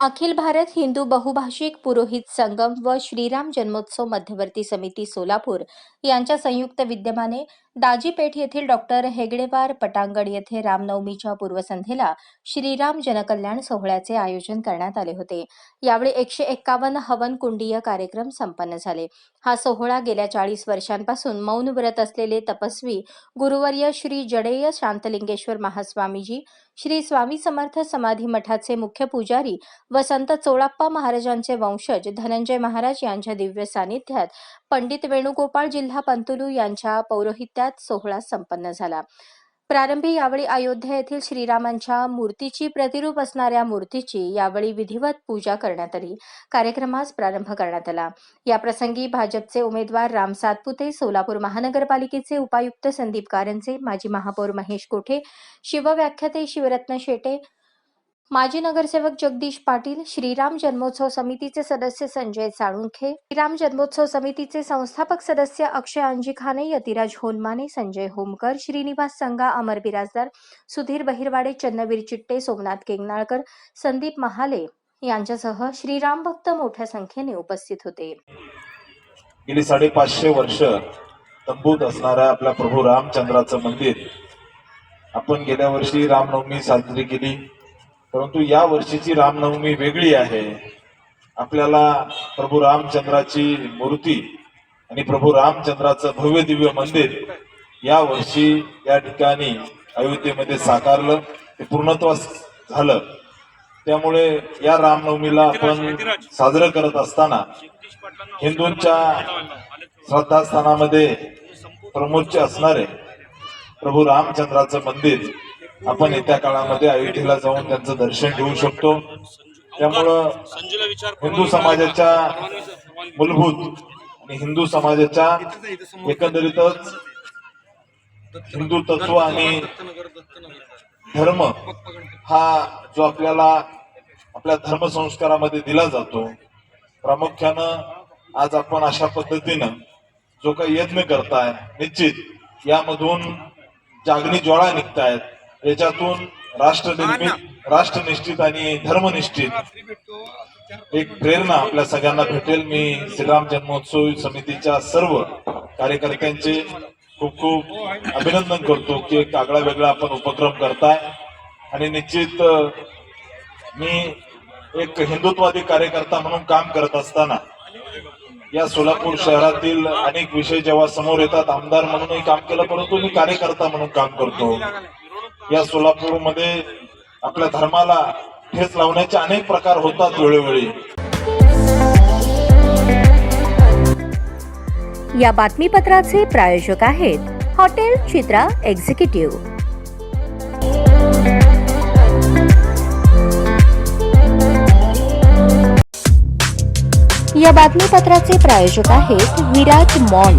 अखिल भारत हिंदू बहुभाषिक पुरोहित संगम व श्रीराम जन्मोत्सव मध्यवर्ती समिती सोलापूर यांच्या संयुक्त विद्यमाने दाजीपेठ येथील डॉक्टर हेगडेवार पटांगण येथे रामनवमीच्या पूर्वसंध्येला श्रीराम जनकल्याण सोहळ्याचे आयोजन करण्यात आले होते. यावेळी एकशे एक्कावन्न हवन कुंडीय कार्यक्रम संपन्न झाले. हा सोहळा गेल्या चाळीस वर्षांपासून मौन व्रत असलेले तपस्वी गुरुवर्य श्री जडेय शांतलिंगेश्वर महास्वामीजी श्री स्वामी समर्थ समाधी मठाचे मुख्य पुजारी व संत चोळाप्पा महाराजांचे वंशज धनंजय महाराज यांच्या दिव्य सानिध्यात पंडित वेणुगोपाळ जिल्हा पंतुलू यांच्या पौरोहित्यात सोहळा संपन्न झाला. प्रारंभी यावेळी अयोध्या येथील श्रीरामांच्या मूर्तीची प्रतिरूप असणाऱ्या मूर्तीची यावेळी विधिवत पूजा करण्यात आली. कार्यक्रमास प्रारंभ करण्यात आला. या प्रसंगी भाजपचे उमेदवार राम सातपुते सोलापूर महानगरपालिकेचे उपायुक्त संदीप कारंजे माजी महापौर महेश कोठे शिवव्याख्याते शिवरत्न शेटे माजी नगरसेवक जगदीश पाटील श्रीराम जन्मोत्सव समितीचे सदस्य संजय साळुंखे श्रीराम जन्मोत्सव समितीचे संस्थापक सदस्य अक्षय अंजिखाने यतिराज होनमाने संजय होमकर श्रीनिवास संगा अमर बिराजदार सुधीर बहिरवाडे चन्नवीर चिट्टे सोमनाथ केंगनाळकर संदीप महाले यांच्यासह श्रीराम भक्त मोठ्या संख्येने उपस्थित होते. गेली साडेपाचशे वर्ष तंबूत असणारा आपला प्रभू रामचंद्राचं मंदिर आपण गेल्या वर्षी रामनवमी साजरी केली. परंतु या वर्षीची रामनवमी वेगळी आहे. आपल्याला प्रभू रामचंद्राची मूर्ती आणि प्रभू रामचंद्राचं भव्य दिव्य मंदिर या वर्षी या ठिकाणी अयोध्येमध्ये साकारलं. ते पूर्णत्वास झालं. त्यामुळे या रामनवमीला आपण साजरं करत असताना हिंदूंच्या श्रद्धास्थानामध्ये प्रमुख असणारे प्रभू रामचंद्राचं मंदिर आपण येत्या काळामध्ये अयोध्येला जाऊन त्यांचं दर्शन घेऊ शकतो. त्यामुळं हिंदू समाजाच्या मूलभूत आणि हिंदू समाजाच्या एकंदरीतच हिंदू तत्व आणि धर्म हा जो आपल्याला आपल्या धर्म संस्कारामध्ये दिला जातो प्रामुख्यानं आज आपण अशा पद्धतीनं जो काही यत्न करताय निश्चित यामधून जागणी ज्वाळा निघतायत. याच्यातून राष्ट्र निर्मित राष्ट्रनिष्ठित आणि धर्मनिष्ठित एक प्रेरणा आपल्या सगळ्यांना भेटेल. मी श्रीराम जन्मोत्सव समितीच्या सर्व कार्यकर्त्यांचे खूप खूप अभिनंदन करतो की एक आगळा वेगळा आपण उपक्रम करताय. आणि निश्चित मी एक हिंदुत्वादी कार्यकर्ता म्हणून काम करत असताना या सोलापूर शहरातील अनेक विषय जेव्हा समोर येतात आमदार म्हणूनही काम केलं परंतु मी कार्यकर्ता म्हणून काम करतो. या सोलापूरमध्ये आपल्या धर्माला ठेच लावण्याचे अनेक प्रकार होतात वेळोवेळी. या बातमीपत्राचे प्रायोजक आहेत हॉटेल चित्रा एक्झिक्युटिव्ह. या बातमीपत्राचे प्रायोजक आहेत विराट मॉल.